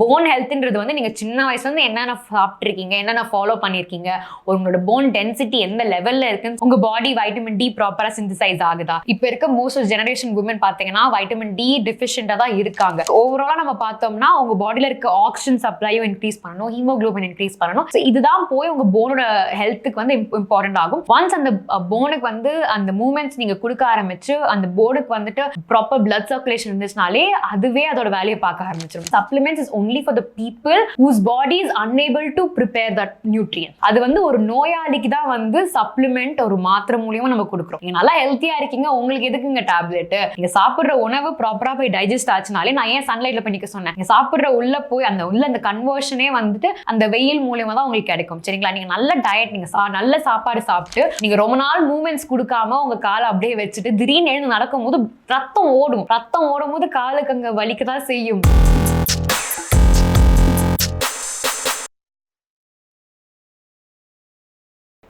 Phone ஹெல்த்ன்றது வந்து நீங்கள் சின்ன வயசுலேருந்து என்னென்ன சாப்பிட்ருக்கீங்க என்னென்ன ஃபாலோ பண்ணியிருக்கீங்க உங்களோட போன் டென்சிட்டி எந்த லெவலில் இருக்குன்னு உங்க பாடி வைட்டமின் டி ப்ராப்பராக சிந்தசைஸ் ஆகுதா? இப்போ இருக்க மோஸ்ட் ஜெனரேஷன் உமன் பார்த்தீங்கன்னா வைட்டமின் டி டிஃபிஷியண்டாக தான் இருக்காங்க. ஓவராலாக நம்ம பார்த்தோம்னா உங்கள் பாடியில் இருக்க ஆக்சிஜன் சப்ளையும் இன்க்ரீஸ் பண்ணணும் ஹீமோகுளோபின் இன்க்ரீஸ் பண்ணணும். ஸோ இதுதான் போய் உங்கள் போனோட ஹெல்த்துக்கு வந்து இம்பார்ட்டன்ட் ஆகும். ஒன்ஸ் அந்த போனுக்கு வந்து அந்த மூமெண்ட்ஸ் நீங்கள் கொடுக்க ஆரம்பிச்சு அந்த போர்டுக்கு வந்துட்டு ப்ராப்பர் பிளட் சர்க்குலேஷன் இருந்துச்சுனாலே அதுவே அதோட வேலையை பார்க்க ஆரம்பிச்சிடும் supplements is only for the people whose body is unable to prepare that nutrient அது வந்து ஒரு நோயாளிக்கு தான் வந்து சப்ளிமெண்ட் ஒரு மாத்திரை மூலியமா நம்ம கொடுக்குறோம். நீங்க நல்லா ஹெல்த்தியா இருக்கீங்க உங்களுக்கு எதுக்குங்க டேப்லெட் நீங்க சாப்பிடுற உணவு ப்ராப்பரா போய் டைஜஸ்ட் ஆச்சுனாலே நான் ஏன் சன்லைட்ல பண்ணிக்க சொன்னேன்? நீங்க சாப்பிடுற உள்ள போய் அந்த உள்ள அந்த கன்வர்ஷனே வந்துட்டு அந்த வெயில் மூலியமா தான் உங்களுக்கு கிடைக்கும். சரிங்களா? நீங்க நல்ல டயட் நீங்க சா- நல்ல சாப்பாடு சாப்பிட்டு நீங்க ரொம்ப நாள் மூமெண்ட்ஸ் கொடுக்காம உங்க காலை அப்படியே வச்சுட்டு திடீர்னு எழுந்து நடக்கும்போது ரத்தம் ஓடும். ரத்தம் ஓடும் போது காலுக்கு அங்க வலிக்க தான் செய்யும்.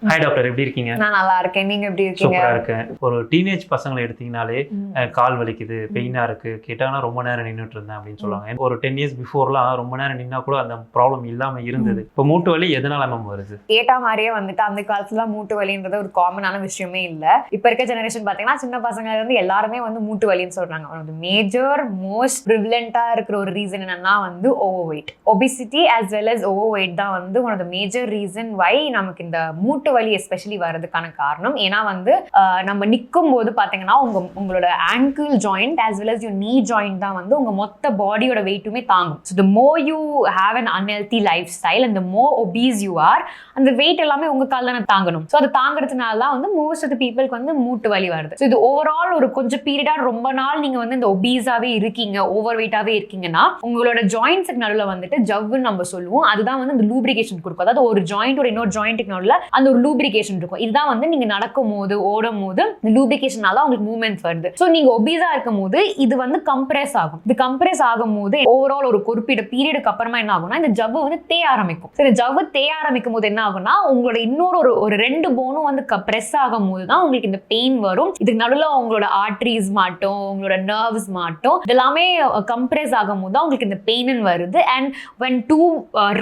ஹாய் டாக்டர் எப்படி இருக்கீங்க? நான் நல்லா இருக்கேன். நீங்க எப்படி இருக்கீங்க? சூப்பரா இருக்கேன். ஒரு டீனேஜ் பசங்களை எடுத்தீங்கனாலே கால் வலிக்குது பெயினா இருக்கு. கேட்டாங்கன்னா ரொம்ப நேரம் நின்றுட்டு இருந்தேன் அப்படின்னு சொல்லுவாங்க. ஒரு டென் இயர்ஸ் பிஃபோர்லாம் ரொம்ப நேரம் நின்னா கூட அந்த ப்ராப்ளம் இல்லாம இருந்தது. இப்போ மூட்டு வலி எதனால மேம் வருது? கேட்டா மாதிரியே வந்துட்டு. அந்த காலத்துல மூட்டு வலின்றது ஒரு காமனான விஷயமே இல்ல. இப்ப இருக்க ஜெனரேஷன் பாத்தீங்கன்னா சின்ன பசங்க வந்து எல்லாருமே வந்து மூட்டு வலின்னு சொல்றாங்க. மேஜர் மோஸ்ட் ப்ரிவிலண்டா இருக்கிற ஒரு ரீசன் என்னன்னா வந்து over weight obesity as well as over weight தான் வந்து one of the major reason why நமக்கு இந்த மூட்டு வலி எஸ்பெஷலி வர்றதுக்கான காரணம். ஏன்னா வந்து நம்ம நிற்கும் போது பாத்தீங்கன்னா உங்க உங்களோட ankle joint as well as you knee joint தான் வந்து உங்க மொத்த பாடியோட வெயிட்டுமே தாங்கும். So the more you have an unhealthy life style அந்த மோ ஒபீஸ் யூ ஆர் அந்த வெயிட் எல்லாமே உங்க கால் தானே தாங்கணும். ஸோ அது தாங்குறதுனால தான் வந்து மோஸ்ட் ஆஃப் பீப்புளுக்கு வந்து மூட்டு வலி வருது. ஸோ இது ஓவரால் ஒரு கொஞ்சம் பீரியடா ரொம்ப நாள் நீங்க வந்து இந்த ஒபீஸாவே இருக்கீங்க ஓவர் வெயிட்டாவே இருக்கீங்கன்னா உங்களோட ஜாயின்ஸுக்கு நடுவில் வந்துட்டு ஜவ்வுன்னு நம்ம சொல்லுவோம். அதுதான் வந்து இந்த லூப்ரிகேஷன் கொடுக்கும். அதாவது ஒரு ஜாயிண்ட் ஒரு இன்னொரு ஜாயிண்ட்டுக்கு நடுவில் அந்த ஒரு லூப்ரிகேஷன் இருக்கும். இதுதான் வந்து நீங்க நடக்கும் போது ஓடும் போது லூப்ரிகேஷனால உங்களுக்கு மூவ்மெண்ட்ஸ் வருது. ஸோ நீங்க ஒபீஸா இருக்கும் போது இது வந்து கம்ப்ரெஸ் ஆகும். இது கம்ப்ரெஸ் ஆகும் போது ஓவரால் ஒரு குறிப்பிட்ட பீரியடுக்கு அப்புறமா என்ன ஆகும்னா இந்த ஜவ்வு வந்து தேய ஆரம்பிக்கும். சரி ஜவ்வு தேய ஆரம்பிக்கும் போது என்ன ஆகும்னா உங்களோட இன்னொரு ஒரு ஒரு ரெண்டு போனும் வந்து ப்ரெஸ் ஆகும் போது தான் உங்களுக்கு இந்த பெயின் வரும். இதுக்கு நடுவில் உங்களோட ஆர்ட்ரிஸ் மாட்டும் உங்களோட நர்வ்ஸ் மாட்டும். இதெல்லாமே கம்ப்ரெஸ் ஆகும் போது தான் உங்களுக்கு இந்த பெயின் வருது. And when two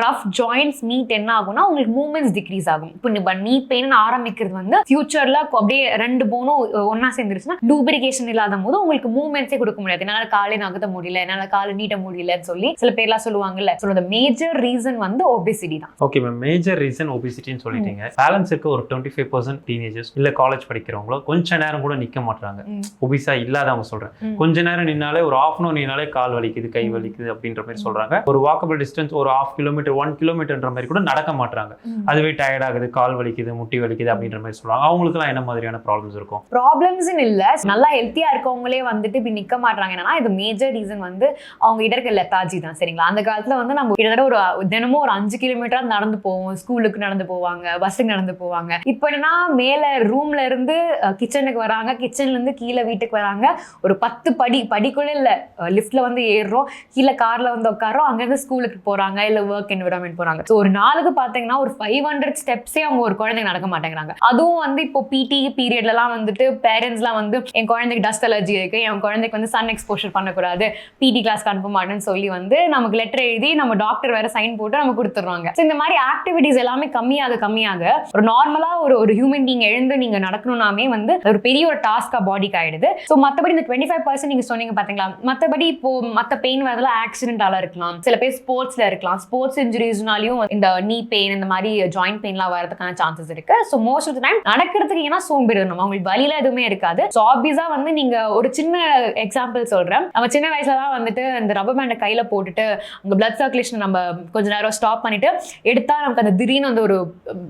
rough joints meet என்ன ஆகும்னா உங்களுக்கு மூமெண்ட்ஸ் டிக்ரீஸ் ஆகும். இப்போ இப்போ நீ பெயின் ஆரம்பிக்கிறது வந்து ஃபியூச்சர்ல அப்படியே ரெண்டு போனும் ஒன்னா சேர்ந்துருச்சுன்னா லூபிரிகேஷன் இல்லாத போது உங்களுக்கு மூமெண்ட்ஸே கொடுக்க முடியாது. என்னால காலை நகர்த்த முடியல என்னால காலை நீட்ட முடியலன்னு சொல்லி சில பேர்லாம் சொல்லுவாங்கல்ல ஸோ மேஜர் ரீசன் வந்து ஒபிசிட்டி தான். ஓகே மேம் மேஜர் ரீசன் ஒபிசிட்டின்னு சொல்லிட்டீங்க. பேலன்ஸ் இருக்க ஒரு டுவெண்ட்டி ஃபைவ் பர்சன்ட் டீனேஜர்ஸ் இல்லை காலேஜ் படிக்கிறவங்களோ கொஞ்ச நேரம் கூட நிற்க மாட்டாங்க. ஒபிசா இல்லாதவங்க சொல்றேன். ம். கொஞ்ச நேரம் நின்னாலே ஒரு ஆஃப் அன் நின்னாலே கால் வலிக்குது கை வலிக்குது அப்படின்ற மாதிரி சொல்றாங்க. ஒரு வாக்கபிள் டிஸ்டன்ஸ் ஒரு ஆஃப் கிலோமீட்டர் ஒன் கிலோமீட்டர்ன்ற மாதிரி கூட நடக்க மாட்டாங்க. அதுவே டயர்ட் ஆகுது கால் வலிக்குது. முட்டி வலிக்குது அப்படின்ற மாதிரி சொல்லுவாங்க. அவங்களுக்குலாம் என்ன மாதிரியான ப்ராப்ளம்ஸ் இருக்கும்? ப்ராப்ளம்ஸ்னு இல்ல. நல்லா ஹெல்த்தியா இருக்கவங்களே வந்துட்டு இப்படி நிக்க மாட்டாங்க என்னன்னா இது மேஜர் ரீசன் வந்து அவங்க கிட்ட இருக்க லெத்தாஜி தான் சரிங்களா? அந்த காலத்துல வந்து நம்ம கிட்டத்தட்ட ஒரு தினமும் ஒரு அஞ்சு கிலோமீட்டர் நடந்து போவோம். ஸ்கூலுக்கு நடந்து போவாங்க பஸ்ஸுக்கு நடந்து போவாங்க. இப்போ என்னன்னா மேல ரூம்ல இருந்து கிச்சனுக்கு வராங்க. கிச்சன்ல இருந்து கீழே வீட்டுக்கு வராங்க. ஒரு பத்து படி படிக்குள்ள இல்ல லிஃப்ட்ல வந்து ஏறுறோம். கீழே கார்ல வந்து உட்காரோம் அங்கிருந்து ஸ்கூலுக்கு போறாங்க இல்ல ஒர்க் என்விரான்மெண்ட் போறாங்க. ஸோ ஒரு நாளுக்கு பாத்தீங்கன்னா ஒரு ஃபைவ் ஹண்ட்ரட் ஸ்டெப்ஸே அவங்க ஒரு குழந்தைங்க நடக்க மாட்டேங்கிறாங்க. அதுவும் வந்து இப்போ பிடி பீரியட்லலாம் வந்துட்டு பேரண்ட்ஸ்லாம் வந்து என் குழந்தைக்கு டஸ்ட் அலர்ஜி இருக்கு. என் குழந்தைக்கு வந்து சன் எக்ஸ்போஷர் பண்ணக்கூடாது. பிடி கிளாஸ்க்கு அனுப்ப மாட்டேன்னு சொல்லி வந்து நமக்கு லெட்டர் எழுதி நம்ம டாக்டர் வேற சைன் போட்டு நம்ம கொடுத்துட்றாங்க. ஸோ இந்த மாதிரி ஆக்டிவிட்டிஸ் எல்லாமே கம்மியாக கம்மியாக ஒரு நார்மலா ஒரு ஒரு ஹியூமன் பீங் எழுந்து நீங்க நடக்கணும்னாமே வந்து ஒரு பெரிய ஒரு டாஸ்கா பாடிக்கு ஆயிடுது. ஸோ மற்றபடி இந்த டுவெண்ட்டி ஃபைவ் பர்சன்ட் நீங்க சொன்னீங்க பாத்தீங்களா? மற்றபடி இப்போ மற்ற பெயின் வரதுல ஆக்சிடென்டால இருக்கலாம். சில பேர் ஸ்போர்ட்ஸ்ல இருக்கலாம். ஸ்போர்ட்ஸ் இன்ஜுரிஸ்னாலையும் இந்த நீ பெயின் இந்த மாதிரி ஜாயிண்ட் பெயின்லாம் வரதுக்கான சான்ஸ் சான்சஸ் இருக்கு. ஸோ மோஸ்ட் ஆஃப் டைம் நடக்கிறதுக்கு ஏன்னா சோம்பிடணும் அவங்களுக்கு வழியில எதுவுமே இருக்காது. ஸோ ஆப்வியஸா வந்து நீங்க ஒரு சின்ன எக்ஸாம்பிள் சொல்றேன். நம்ம சின்ன வயசுல தான் வந்துட்டு இந்த ரப்பர் பேண்டை கையில போட்டுட்டு உங்க பிளட் சர்க்குலேஷன் நம்ம கொஞ்ச நேரம் ஸ்டாப் பண்ணிட்டு எடுத்தா நமக்கு அந்த திடீர்னு அந்த ஒரு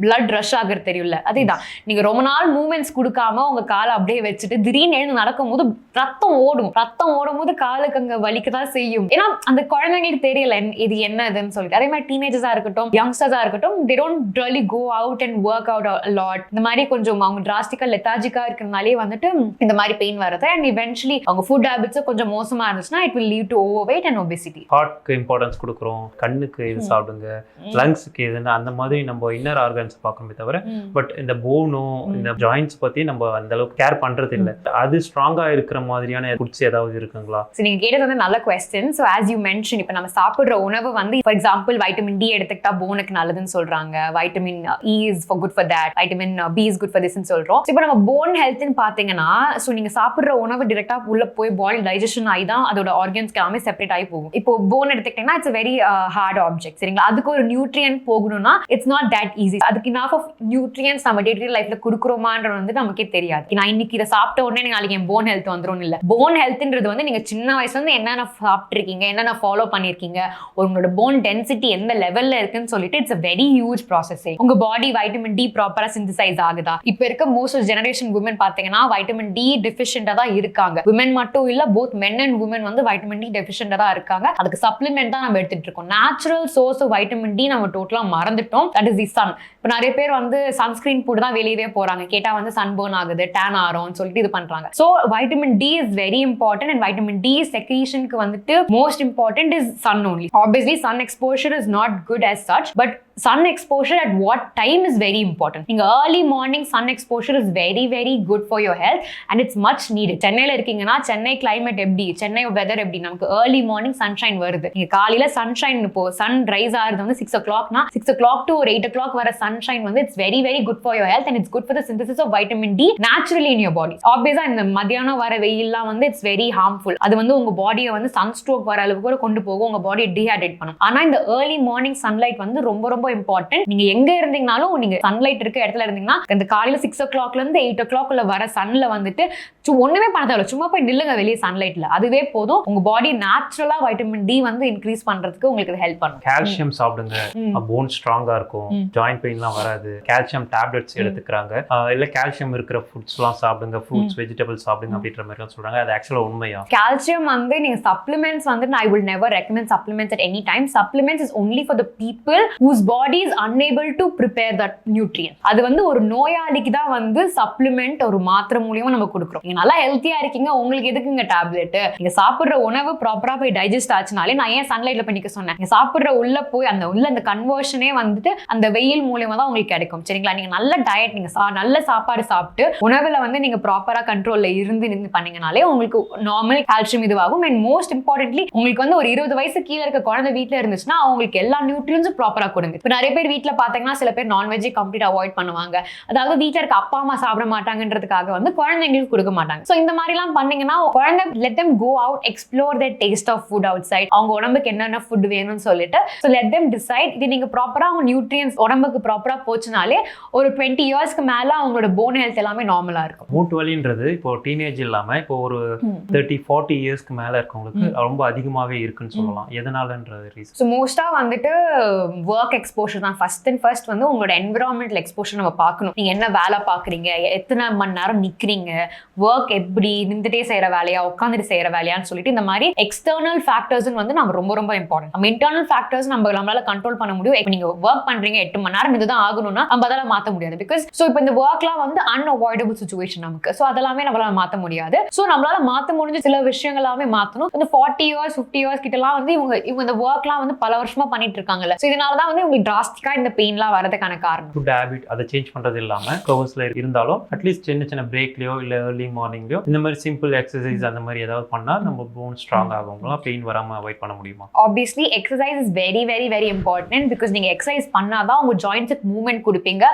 பிளட் ரஷ் ஆகிறது தெரியும்ல? அதேதான். நீங்க ரொம்ப நாள் மூமெண்ட்ஸ் கொடுக்காம உங்க காலை அப்படியே வச்சுட்டு திடீர்னு எழுந்து நடக்கும் போது ரத்தம் ஓடும். ரத்தம் ஓடும் போது காலுக்கு அங்க வலிக்க தான் செய்யும். ஏன்னா அந்த குழந்தைங்களுக்கு தெரியல இது இது என்னதுன்னு சொல்லிட்டு. அதே மாதிரி டீனேஜர்ஸா இருக்கட்டும் யங்ஸ்டர்ஸா இருக்கட்டும் they don't really go out and work out lot இந்த மாதிரி கொஞ்சம் அவங்க டிராஸ்டிக்கா லெத்தாஜிக்கா இருக்கிறதுனாலே வந்துட்டு இந்த மாதிரி பெயின் வருது அண்ட் இவென்ச்சுவலி அவங்க ஃபுட் ஹேபிட்ஸும் கொஞ்சம் மோசமா இருந்துச்சுன்னா it will leave to over weight and obesity ஹார்ட்க்கு importance கொடுக்குறோம். கண்ணுக்கு இது சாப்பிடுங்க. லங்ஸுக்கு எதுன்னு அந்த மாதிரி நம்ம இன்னர் ஆர்கன்ஸ் பார்க்கணுமே தவிர பட் இந்த போனும் இந்த ஜாயின்ஸ் பத்தி நம்ம அந்த அளவுக்கு கேர் பண்றது இல்ல அது ஸ்ட்ராங்கா இருக்கிற மாதிரியான ஃபுட்ஸ் ஏதாவது இருக்குங்களா? ஸோ நீங்கள் கேட்டது வந்து நல்ல question so as you mention இப்போ நம்ம சாப்பிட்ற உணவு வந்து ஃபார் எக்ஸாம்பிள் வைட்டமின் டி எடுத்துக்கிட்டா போனுக்கு நல்லதுன்னு சொல்றாங்க. Vitamin E is for good for that vitamin B is good for திஸ்ன்னு சொல்றோம். இப்போ நம்ம போன் ஹெல்த்னு பார்த்தீங்கன்னா ஸோ நீங்க சாப்பிட்ற உணவு டிரெக்டா உள்ள போய் பாடி டைஜஷன் ஆகி தான் அதோட ஆர்கன்ஸ் எல்லாமே செப்பரேட் ஆகி போகும். இப்போ போன் எடுத்துக்கிட்டீங்கன்னா இட்ஸ் வெரி ஹார்ட் ஆப்ஜெக்ட் சரிங்களா? அதுக்கு ஒரு நியூட்ரியன் போகணும்னா இட்ஸ் நாட் தட் ஈஸி அதுக்கு இனாஃப் ஆஃப் நியூட்ரியன்ஸ் நம்ம டே டு லைஃப்ல கொடுக்குறோமான்றது வந்து நமக்கே தெரியாது. நான் இன்னைக்கு இதை சாப்பிட்ட உடனே நாளைக்கு என் போன் ஹெல்த் வந்துடும் இல்ல. போன் ஹெல்த்ன்றது வந்து நீங்க சின்ன வயசுல இருந்து என்னென்ன சாப்பிட்ருக்கீங்க என்னென்ன ஃபாலோ பண்ணிருக்கீங்க உங்களோட போன் டென்சிட்டி எந்த லெவல்ல இருக்குன்னு சொல்லிட்டு it's a very huge process உங்க பாடி வைட்டமின் டி ப்ராப்பரா சிந்தசைஸ் ஆகுதா? இப்போ இருக்க மோஸ்ட் ஜெனரேஷன் உமன் பாத்தீங்கன்னா வைட்டமின் டி டெபிஷியண்டா தான் இருக்காங்க. உமன் மட்டும் இல்ல போத் மென் அண்ட் உமன் வந்து வைட்டமின் டி டெபிஷியண்டா தான் இருக்காங்க. அதுக்கு சப்ளிமெண்ட் தான் நம்ம எடுத்துட்டு இருக்கோம். Natural source of vitamin D நம்ம டோட்டலா மறந்துட்டோம். தட் இஸ் தி சன் இப்போ நிறைய பேர் வந்து சன்ஸ்கிரீன் போட்டு தான் வெளியவே போறாங்க. கேட்டா வந்து சன்பர்ன் ஆகுது டேன் ஆகும்னு சொல்லிட்டு இது பண்றாங்க. So vitamin D is very important and vitamin D செக்ரீஷனுக்கு வந்துட்டு most important is sun only obviously sun exposure is not good as such but sun exposure at what time is very important நீங்கள் early morning sun exposure is very very good for your health and it's much need சென்னையில் இருக்கீங்கன்னா Chennai climate எப்படி Chennai weather எப்படி? நமக்கு early morning sunshine வருது. நீங்கள் காலையில் sunshine இப்போ சன் ரைஸ் ஆகிறது வந்து சிக்ஸ் ஓ கிளாக்னா சிக்ஸ் ஓ கிளாக் டு ஒரு எயிட் ஓ கிளாக் வர சன்ஷைன் வந்து it's very very good for your health and it's good for the synthesis of vitamin D naturally in your body ஆப்வியஸாக இந்த மதியானம் வர வெயில்லாம் வந்து இட்ஸ் வெரி ஹார்ம்ஃபுல் அது வந்து உங்கள் பாடியை வந்து சன் ஸ்ட்ரோக் வர அளவுக்கு கூட கொண்டு போகும். உங்கள் பாடியை டீஹைட்ரேட் பண்ணும். ஆனால் இந்த ஏர்லி மார்னிங் சன்லைட் வந்து ரொம்ப ரொம்ப இம்பார்ட்டன்ட் நீங்க எங்க இருந்தீங்கனாலும் நீங்க சன்லைட் இருக்க இடத்துல இருந்தீங்கன்னா இந்த காலையில சிக்ஸ் ஓ கிளாக்ல இருந்து எயிட் ஓ கிளாக் வர சன்ல வந்துட்டு ஒண்ணுமே பண்ண தேவையில்ல சும்மா போய் நில்லுங்க வெளியே சன்லைட்ல அதுவே போதும். உங்க பாடி நேச்சுரலா வைட்டமின் டி வந்து இன்க்ரீஸ் பண்றதுக்கு உங்களுக்கு ஹெல்ப் பண்ணும். கால்சியம் சாப்பிடுங்க. போன் ஸ்ட்ராங்கா இருக்கும். ஜாயிண்ட் பெயின்லாம் வராது. கால்சியம் டேப்லெட்ஸ் எடுத்துக்கிறாங்க. இல்ல கால்சியம் இருக்கிற ஃபுட்ஸ்லாம் சாப்பிடுங்க. ஃப்ரூட்ஸ் வெஜிடபிள்ஸ் சாப்பிடுங்க அப்படின்ற மாதிரி சொல்றாங்க. அது ஆக்சுவலா உண்மையா? கால்சியம் வந்து நீங்க சப்ளிமெண்ட்ஸ் வந்து I will never recommend supplements at any time supplements is only for the people whose body body is unable to prepare that nutrient அது வந்து ஒரு நோயாளிக்கு தான் வந்து சப்ளிமெண்ட் ஒரு மாத்திரை மூலியமா நம்ம கொடுக்குறோம். நீங்க நல்லா ஹெல்த்தியா இருக்கீங்க உங்களுக்கு எதுக்குங்க டேப்லெட் நீங்க சாப்பிடுற உணவு ப்ராப்பரா போய் டைஜஸ்ட் ஆச்சுனாலே நான் ஏன் சன்லைட்ல பண்ணிக்க சொன்னேன்? நீங்க சாப்பிடுற உள்ள போய் அந்த உள்ள அந்த கன்வர்ஷனே வந்துட்டு அந்த வெயில் மூலியமா தான் உங்களுக்கு கிடைக்கும். சரிங்களா? நீங்க நல்ல டயட் நீங்க சா- நல்ல சாப்பாடு சாப்பிட்டு உணவுல வந்து நீங்க ப்ராப்பரா கண்ட்ரோல்ல இருந்து நின்று பண்ணீங்கனாலே உங்களுக்கு நார்மல் கால்சியம் இதுவாகும். அண்ட் மோஸ்ட் இம்பார்ட்டன்ட்லி உங்களுக்கு வந்து ஒரு இருபது வயசு கீழே இருக்க குழந்தை வீட்டுல இருந்துச்சுன்னா அவங்களுக்கு எல்லா நியூட்ரியன்ஸும் ப்ராப்பரா கொடுங்க. இப்போ நிறைய பேர் வீட்ல பாத்தீங்கன்னா சில பேர் நான்வெஜ்ஜை கம்ப்ளீட் அவாய்ட் பண்ணுவாங்க. அதாவது வீட்ல இருக்க அப்பா அம்மா சாப்பிட மாட்டாங்கன்றதுக்காக வந்து குழந்தைங்களுக்கு கொடுக்க மாட்டாங்க. ஸோ இந்த மாதிரிலாம் பண்ணீங்கன்னா குழந்தை let them go out explore the taste of food outside அவங்க உடம்புக்கு என்னென்ன ஃபுட் வேணும்னு சொல்லிட்டு ஸோ லெட் them டிசைட் இது நீங்க ப்ராப்பரா அவங்க நியூட்ரியன்ஸ் உடம்புக்கு ப்ராப்பரா போச்சுனாலே ஒரு டுவெண்ட்டி இயர்ஸ்க்கு மேல அவங்களோட போன் ஹெல்த் எல்லாமே நார்மலா இருக்கும். மூட்டு வலின்றது இப்போ டீனேஜ் இல்லாம இப்போ ஒரு தேர்ட்டி ஃபார்ட்டி இயர்ஸ்க்கு மேல இருக்கவங்களுக்கு ரொம்ப அதிகமாவே இருக்குன்னு சொல்லலாம். எதனாலன்றது ரீசன் ஸோ மோஸ்ட்டாக வந்துட்டு ஒர்க் எக்ஸ்போஷர் தான். ஃபர்ஸ்ட் அண்ட் ஃபர்ஸ்ட் வந்து உங்களோட என்விரான்மெண்டல் எக்ஸ்போஷர் நம்ம பார்க்கணும். நீங்கள் என்ன வேலை பார்க்குறீங்க? எத்தனை மணி நேரம் நிற்கிறீங்க ஒர்க் எப்படி? நின்றுட்டே செய்கிற வேலையா? உட்காந்துட்டு செய்கிற வேலையான்னு சொல்லிட்டு இந்த மாதிரி எக்ஸ்டர்னல் ஃபேக்டர்ஸ்னு வந்து நம்ம ரொம்ப ரொம்ப இம்பார்ட்டன்ட் நம்ம இன்டர்னல் ஃபேக்டர்ஸ் நம்ம நம்மளால கண்ட்ரோல் பண்ண முடியும். இப்போ நீங்கள் ஒர்க் பண்ணுறீங்க எட்டு மணி நேரம் இதுதான் ஆகணும்னா நம்ம அதெல்லாம் மாற்ற முடியாது. பிகாஸ் ஸோ இப்போ இந்த ஒர்க்லாம் வந்து அன்அவாய்டபிள் சுச்சுவேஷன் நமக்கு. ஸோ அதெல்லாமே நம்மளால மாற்ற முடியாது. ஸோ நம்மளால மாற்ற முடிஞ்ச சில விஷயங்களாமே மாற்றணும் இந்த ஃபார்ட்டி இயர்ஸ் ஃபிஃப்டி இயர்ஸ் கிட்டலாம் வந்து இவங்க இவங்க இந்த ஒர்க்லாம் வந்து பல வருஷமா பண்ணிட்டு இருக்காங்கல்ல. ஸோ இதனால தான் வந்து டிராஸ்டிக்கா இந்த பெயின்லாம் வரதுக்கான காரணம்? ஃபுட் ஹேபிட் அதை சேஞ்ச் பண்றது இல்லாம கவர்ஸ்ல இருந்தாலும் அட்லீஸ்ட் சின்ன சின்ன பிரேக்லயோ இல்ல ஏர்லி மார்னிங்லயோ இந்த மாதிரி சிம்பிள் எக்ஸசைஸ் அந்த மாதிரி ஏதாவது பண்ணா நம்ம போன் ஸ்ட்ராங் ஆகுங்களா பெயின் வராம அவாய்ட் பண்ண முடியுமா? Obviously exercise is very very very important because நீங்க எக்ஸசைஸ் பண்ணாதான் உங்க ஜாயின்ஸுக்கு மூவ்மெண்ட் கொடுப்பீங்க.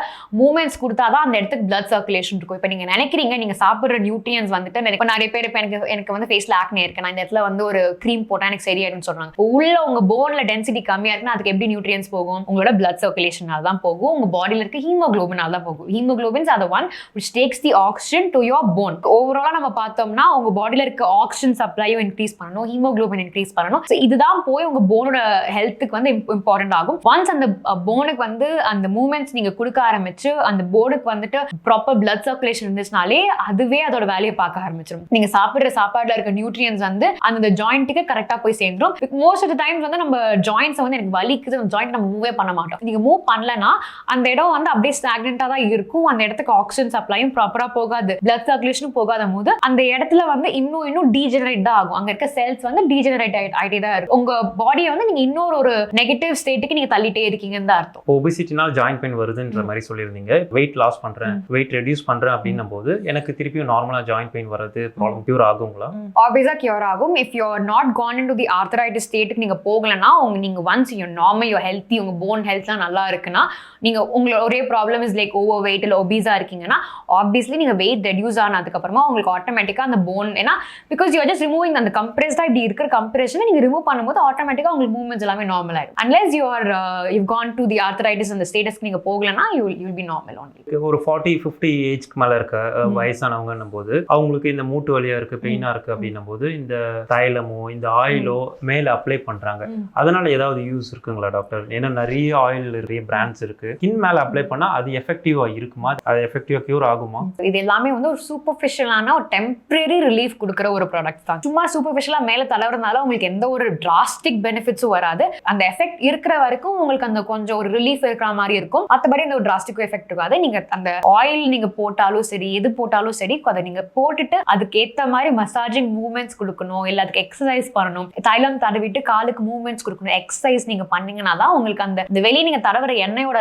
மூவ்மெண்ட்ஸ் கொடுத்தாதான் அந்த இடத்துக்கு பிளட் சர்க்குலேஷன் இருக்கும். இப்போ நீங்க நினைக்கிறீங்க நீங்க சாப்பிடுற நியூட்ரியன்ஸ் வந்துட்டு இப்போ நிறைய பேர் இப்போ எனக்கு எனக்கு வந்து ஃபேஸ்ல ஆக்னே இருக்கு. நான் இந்த இடத்துல வந்து ஒரு க்ரீம் போட்டா எனக்கு சரியாயிடும்னு சொல்றாங்க. இப்போ உள்ள உங்க போன்ல டென்சிட்டி கம்மியா இருக்குன்னா அதுக்கு எப்படி நியூட்ரியன்ஸ் போகும்? உங்களோட பிளட் சர்க்குலேஷனால் தான் போகும். உங்க பாடியில இருக்க ஹீமோக்ளோபினால் தான் போகும். ஹீமோக்ளோபின்ஸ் அதை one which takes the oxygen to your bone ஓவராலாக நம்ம பார்த்தோம்னா உங்க பாடியில இருக்க ஆக்சிஜன் சப்ளையும் இன்க்ரீஸ் பண்ணணும் ஹீமோக்ளோபின் இன்க்ரீஸ் பண்ணணும். ஸோ இதுதான் போய் உங்க போனோட ஹெல்த்துக்கு வந்து இம்பார்ட்டன்ட் ஆகும். ஒன்ஸ் அந்த போனுக்கு வந்து அந்த மூமெண்ட்ஸ் நீங்க கொடுக்க ஆரம்பிச்சு அந்த போனுக்கு வந்துட்டு ப்ராப்பர் பிளட் சர்க்குலேஷன் இருந்துச்சுனாலே அதுவே அதோட வேலையை பார்க்க ஆரம்பிச்சிடும் நீங்க சாப்பிடுற சாப்பாடுல இருக்க நியூட்ரியன்ஸ் வந்து அந்த ஜாயிண்ட்டுக்கு கரெக்டாக போய் சேர்ந்துரும். மோஸ்ட் ஆஃப் டைம்ஸ் வந்து நம்ம ஜாயின்ஸ் வந்து எனக்கு வலிக்குது ஜாயிண்ட் நம்ம மூவே பண்ண பண்ண மாட்டோம். நீங்க மூவ் பண்ணலனா அந்த இடம் வந்து அப்படியே ஸ்டாக்னெண்டா தான் இருக்கும். அந்த இடத்துக்கு ஆக்சிஜன் சப்ளையும் ப்ராப்பரா போகாது. பிளட் சர்க்குலேஷனும் போகாத போது அந்த இடத்துல வந்து இன்னும் இன்னும் டீஜெனரேட் தான் ஆகும். அங்க இருக்க செல்ஸ் வந்து டீஜெனரேட் ஆயிட்டே தான் இருக்கும். உங்க பாடியை வந்து நீங்க இன்னொரு ஒரு நெகட்டிவ் ஸ்டேட்டுக்கு நீங்க தள்ளிட்டே இருக்கீங்கன்னு தான் அர்த்தம். ஒபிசிட்டினால் ஜாயின் பெயின் வருதுன்ற மாதிரி சொல்லியிருந்தீங்க. வெயிட் லாஸ் பண்றேன் வெயிட் ரெடியூஸ் பண்றேன் அப்படின்னும் போது எனக்கு திருப்பியும் நார்மலா ஜாயின் பெயின் வர்றது ப்ராப்ளம் கியூர் ஆகுங்களா? ஆப்வியஸா கியூர் ஆகும். If you not gone into the arthritis ஸ்டேட்டுக்கு நீங்க போகலன்னா உங்க நீங்க once you normal you healthy உங்க போன் ஹெல்த்லாம் நல்லா இருக்குன்னா நீங்க உங்களோட ஒரே problem is like over weight இல்லை ஒபீஸா இருக்கீங்கன்னா ஆப்வியஸ்லி நீங்க வெயிட் ரெடியூஸ் ஆனதுக்கு அப்புறமா உங்களுக்கு ஆட்டோமேட்டிக்கா அந்த போன் ஏன்னா பிகாஸ் யூ ஜஸ்ட் ரிமூவிங் அந்த கம்ப்ரெஸ்டா இப்படி இருக்கிற கம்ப்ரெஷனை நீங்க ரிமூவ் பண்ணும்போது ஆட்டோமேட்டிக்கா உங்களுக்கு மூவ்மெண்ட்ஸ் எல்லாமே நார்மல் ஆயிடும். Unless you are you gone to the arthritis அந்த ஸ்டேட்டஸ்க்கு நீங்க போகலன்னா you you'll be normal only ஒரு ஃபார்ட்டி ஃபிஃப்டி ஏஜ்க்கு மேல இருக்க அஹ், வயசானவங்கன்னும் போது அவங்களுக்கு இந்த மூட்டு வலியா இருக்கு பெயினா இருக்கு அப்படின்னும் போது இந்த தைலமோ இந்த ஆயிலோ மேல அப்ளை பண்றாங்க. ம். அதனால ஏதாவது யூஸ் இருக்குங்களா டாக்டர் ஏன்னா நிறைய ஆயில் நிறைய பிராண்ட்ஸ் இருக்கு. ஸ்கின் மேல அப்ளை பண்ணா அது எஃபெக்டிவா இருக்குமா? அது எஃபெக்டிவா கியூர் ஆகுமா? இது எல்லாமே வந்து ஒரு சூப்பர்ஃபிஷியலான ஒரு டெம்பரரி ரிலீஃப் கொடுக்குற ஒரு ப்ராடக்ட் தான். சும்மா சூப்பர்ஃபிஷியலா மேல தளவுறதுனால உங்களுக்கு எந்த ஒரு டிராஸ்டிக் பெனிஃபிட்ஸும் வராது. அந்த எஃபெக்ட் இருக்கிற வரைக்கும் உங்களுக்கு அந்த கொஞ்சம் ஒரு ரிலீஃப் இருக்கிற மாதிரி இருக்கும். மற்றபடி அந்த ஒரு டிராஸ்டிக் எஃபெக்ட் இருக்காது. நீங்க அந்த ஆயில் நீங்க போட்டாலும் சரி எது போட்டாலும் சரி அதை நீங்க போட்டுட்டு அதுக்கு ஏத்த மாதிரி மசாஜிங் மூவ்மெண்ட்ஸ் கொடுக்கணும். இல்ல அதுக்கு எக்ஸசைஸ் பண்ணணும். தைலம் தடவிட்டு காலுக்கு மூவ்மெண்ட்ஸ் கொடுக்கணும். எக்ஸசைஸ் நீங்க பண்ணீங்கன்னா தான் உங்களுக்கு அந்த இந்த வெளியே நீங்க தடவுற எண்ணெயோட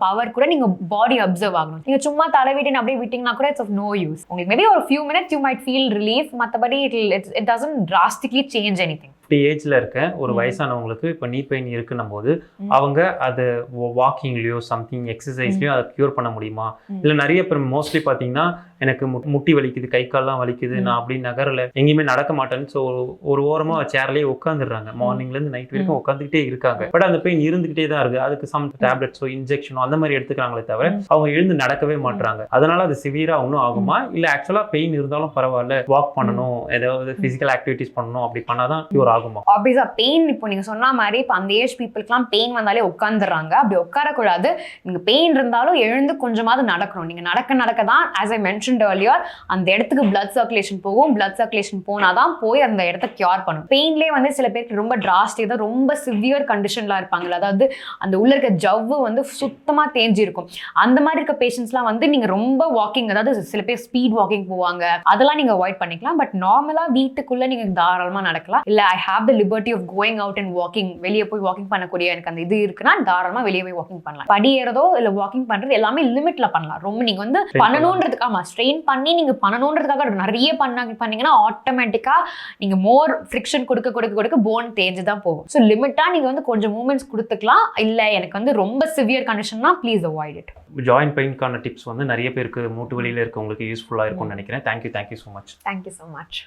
பவர் கூட நீங்க பாடி அப்சர்வ் ஆகணும். நீங்க சும்மா தடவிட்டு அப்படியே விட்டீங்கன்னா கூட இட்ஸ் ஆஃப் நோ யூஸ் உங்களுக்கு மேபி ஒரு few minutes you might feel relief மற்றபடி it it doesn't drastically change anything fifty ஏஜ்ல இருக்க ஒரு. வயசானவங்களுக்கு இப்போ நீ பெயின் இருக்குன்னும் போது. அவங்க அது வாக்கிங்லயோ சம்திங் எக்ஸசைஸ்லயோ அதை கியூர் பண்ண முடியுமா. இல்ல நிறைய பேர் மோஸ்ட்லி பாத்தீங்கன்னா எனக்கு முட்டி வலிக்குது கை கால்லாம் வலிக்குது. நான் அப்படி நகரல எங்கேயுமே நடக்க மாட்டேன்னு ஸோ ஒரு ஓரமா சேர்லயே உட்காந்துடுறாங்க மார்னிங்ல இருந்து நைட் வரைக்கும் உட்காந்துக்கிட்டே இருக்காங்க. பட் அந்த பெயின் இருந்துகிட்டே தான் இருக்கு. அதுக்கு சம் டேப்லெட்ஸோ இன்ஜெக்ஷனோ அந்த மாதிரி எடுத்துக்கிறாங்களே தவிர. அவங்க எழுந்து நடக்கவே மாட்றாங்க. அதனால அது சிவியரா ஒன்றும் ஆகுமா? இல்ல ஆக்சுவலா பெயின் இருந்தாலும் பரவாயில்ல. வாக் பண்ணணும் ஏதாவது பிசிக்கல் ஆக்டிவிட்டிஸ் பண்ணணும் அப்படி பண்ணாதான் கியூர் ஆகுமா? ஆப்வியஸா பெயின் இப்போ நீங்க சொன்ன மாதிரி இப்போ அந்த ஏஜ் பீப்புளுக்குலாம் பெயின் வந்தாலே உட்காந்துடுறாங்க அப்படி உட்காரக்கூடாது. நீங்க பெயின் இருந்தாலும் எழுந்து கொஞ்சமாவது நடக்கணும். நீங்க நடக்க நடக்க தான் ஆஸ் ஐ மென்ஷன் ஏர்லியர் அந்த இடத்துக்கு பிளட் சர்க்குலேஷன் போகும். பிளட் சர்க்குலேஷன் போனாதான் போய் அந்த இடத்த கியூர் பண்ணும். பெயின்லேயே வந்து சில பேருக்கு ரொம்ப டிராஸ்டிக் தான் ரொம்ப சிவியர் கண்டிஷன்லாம் இருப்பாங்கல்ல. அதாவது அந்த உள்ள இருக்க ஜவ்வு வந்து சுத்தமா தேஞ்சு இருக்கும் அந்த மாதிரி இருக்க பேஷண்ட்ஸ்லாம் வந்து நீங்க ரொம்ப வாக்கிங் அதாவது சில பேர் ஸ்பீட் வாக்கிங் போவாங்க. அதெல்லாம் நீங்க அவாய்ட் பண்ணிக்கலாம். பட் நார்மலா வீட்டுக்குள்ள நீங்க தாராளமா நடக்கலாம். இல்ல I have the liberty of going out and walking வெளியே போய் வாக்கிங் பண்ணக்கூடிய எனக்கு அந்த இது இருக்குன்னா தாராளமா வெளியே போய் வாக்கிங் பண்ணலாம். படி ஏறதோ இல்ல வாக்கிங் பண்றது எல்லாமே லிமிட்ல பண்ணலாம். ரொம்ப நீங்க வந்து Strain பண்ணணுன்றதுக்கு ஆமா ஸ்ட்ரெயின் பண்ணி நீங்க பண்ணணுன்றதுக்காக நிறைய பண்ணாங்க பண்ணீங்கன்னா ஆட்டோமேட்டிக்கா நீங்க மோர் ஃப்ரிக்ஷன் கொடுக்க கொடுக்க கொடுக்க போன் தேஞ்சு தான் போகும். ஸோ லிமிட்டா நீங்க வந்து கொஞ்சம் மூமெண்ட்ஸ் கொடுத்துக்கலாம். இல்ல எனக்கு வந்து ரொம்ப சிவியர் கண்டிஷன்னா ப்ளீஸ் அவாய்ட் இட் ஜாயின்ட் பெயின்கான டிப்ஸ் வந்து நிறைய பேருக்கு மூட்டு வலியில இருக்கவங்களுக்கு யூஸ்ஃபுல்லா இருக்கும்னு நினைக்கிறேன். Thank you thank you so much thank you so much